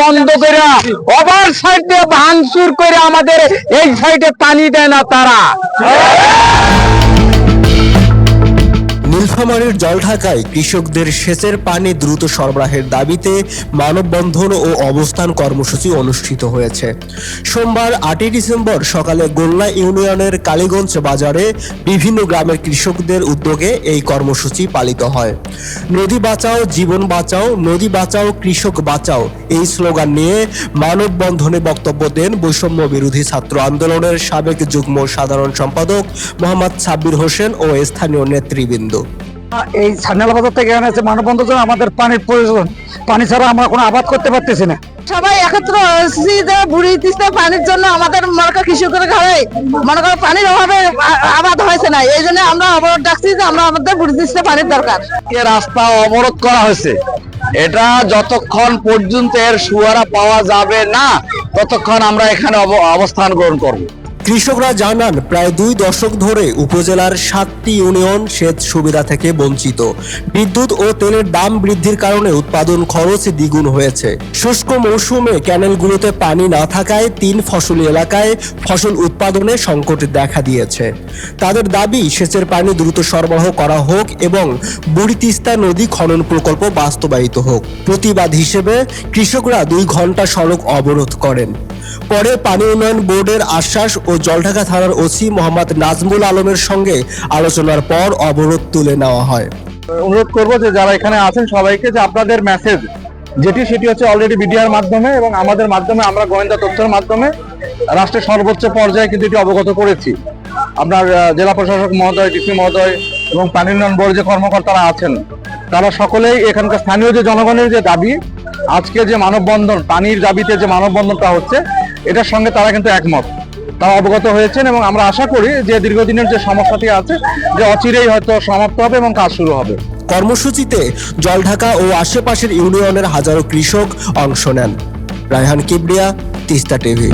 বন্ধ করে over side দিয়ে ভাঙচুর করে আমাদের এই সাইডে পানি দেয় না তারা। নীলফামারীর জলঢাকায় কৃষকদের সেচের পানি দ্রুত সরবরাহের দাবিতে মানববন্ধন ও অবস্থান কর্মসূচি অনুষ্ঠিত হয়েছে। সোমবার আটই ডিসেম্বর সকালে গোল্লা ইউনিয়নের কালীগঞ্জ বাজারে বিভিন্ন গ্রামের কৃষকদের উদ্যোগে এই কর্মসূচি পালিত হয়। নদী বাঁচাও, জীবন বাঁচাও, নদী বাঁচাও, কৃষক বাঁচাও এই স্লোগান নিয়ে মানববন্ধনে বক্তব্য দেন বৈষম্য বিরোধী ছাত্র আন্দোলনের সাবেক যুগ্ম সাধারণ সম্পাদক মোহাম্মদ সাব্বির হোসেন ও স্থানীয় নেতৃবৃন্দ। এই সান্নাল বাজার থেকে এখানে আছে মানববন্ধন জন্য আমাদের পানির প্রয়োজন। পানি ছাড়া আমরা কোনো আবাদ করতে পারতেছি না। সবাই একত্র হয়েছি যে বুড়ি তিস্তা পানির জন্য আমাদের মনে করো কৃষকের ঘরে মনে করো পানির অভাবে আবাদ হয়েছে না এই জন্য আমরা অবরোধ ডাকছি যে আমরা আমাদের বুড়ি তিস্তা পানির দরকার। এ রাস্তা অবরোধ করা হয়েছে। এটা যতক্ষণ পর্যন্ত এর সুয়ারা পাওয়া যাবে না ততক্ষণ আমরা এখানে অব- অবস্থান গ্রহণ করব। কৃষকরা জানান, প্রায় দুই দশক ধরে উপজেলার সাতটি ইউনিয়ন সেচ সুবিধা থেকে বঞ্চিত। বিদ্যুৎ ও তেলের দাম বৃদ্ধির কারণে উৎপাদন খরচ দ্বিগুণ হয়েছে। শুষ্ক মৌসুমে ক্যানেলগুলোতে পানি না থাকায় তিন ফসলি এলাকায় ফসল উৎপাদনে সংকট দেখা দিয়েছে। তাদের দাবি, সেচের পানি দ্রুত সরবরাহ করা হোক এবং বুড়ি তিস্তা নদী খনন প্রকল্প বাস্তবায়িত হোক। প্রতিবাদ হিসেবে কৃষকরা দুই ঘণ্টা সড়ক অবরোধ করেন। পরে পানি উন্নয়ন বোর্ডের আশ্বাস ও জলঢাকা থানার ওসি মোহাম্মদ নাজমুল আলমের সঙ্গে আলোচনার পর অবরোধ তুলে নেওয়া হয়। অনুরোধ করব যে যারা এখানে আছেন সবাইকে যে আপনাদের মেসেজ যেটি সেটি হচ্ছে অলরেডি মিডিয়ার মাধ্যমে এবং আমাদের মাধ্যমে, আমরা গোয়েন্দা তথ্যের মাধ্যমে রাষ্ট্রের সর্বোচ্চ পর্যায়ে কিন্তু এটি অবগত করেছি। আপনার জেলা প্রশাসক মহোদয়, ডিসি মহোদয় এবং পানি উন্নয়ন বোর্ড যে কর্মকর্তারা আছেন তারা সকলেই এখানকার স্থানীয় যে জনগণের যে দাবি, আজকে যে মানববন্ধন, পানির দাবিতে যে মানববন্ধনটা হচ্ছে, এটার সঙ্গে তারা কিন্তু একমত। তারা অবগত হয়েছেন এবং আমরা আশা করি যে দীর্ঘদিনের যে সমস্যাটি আছে, যে অচিরেই হয়তো সমাপ্ত হবে এবং কাজ শুরু হবে। কর্মসূচিতে জলঢাকা ও আশেপাশের ইউনিয়নের হাজারো কৃষক অংশ নেন। রায়হান কিবরিয়া, তিস্তা টিভি।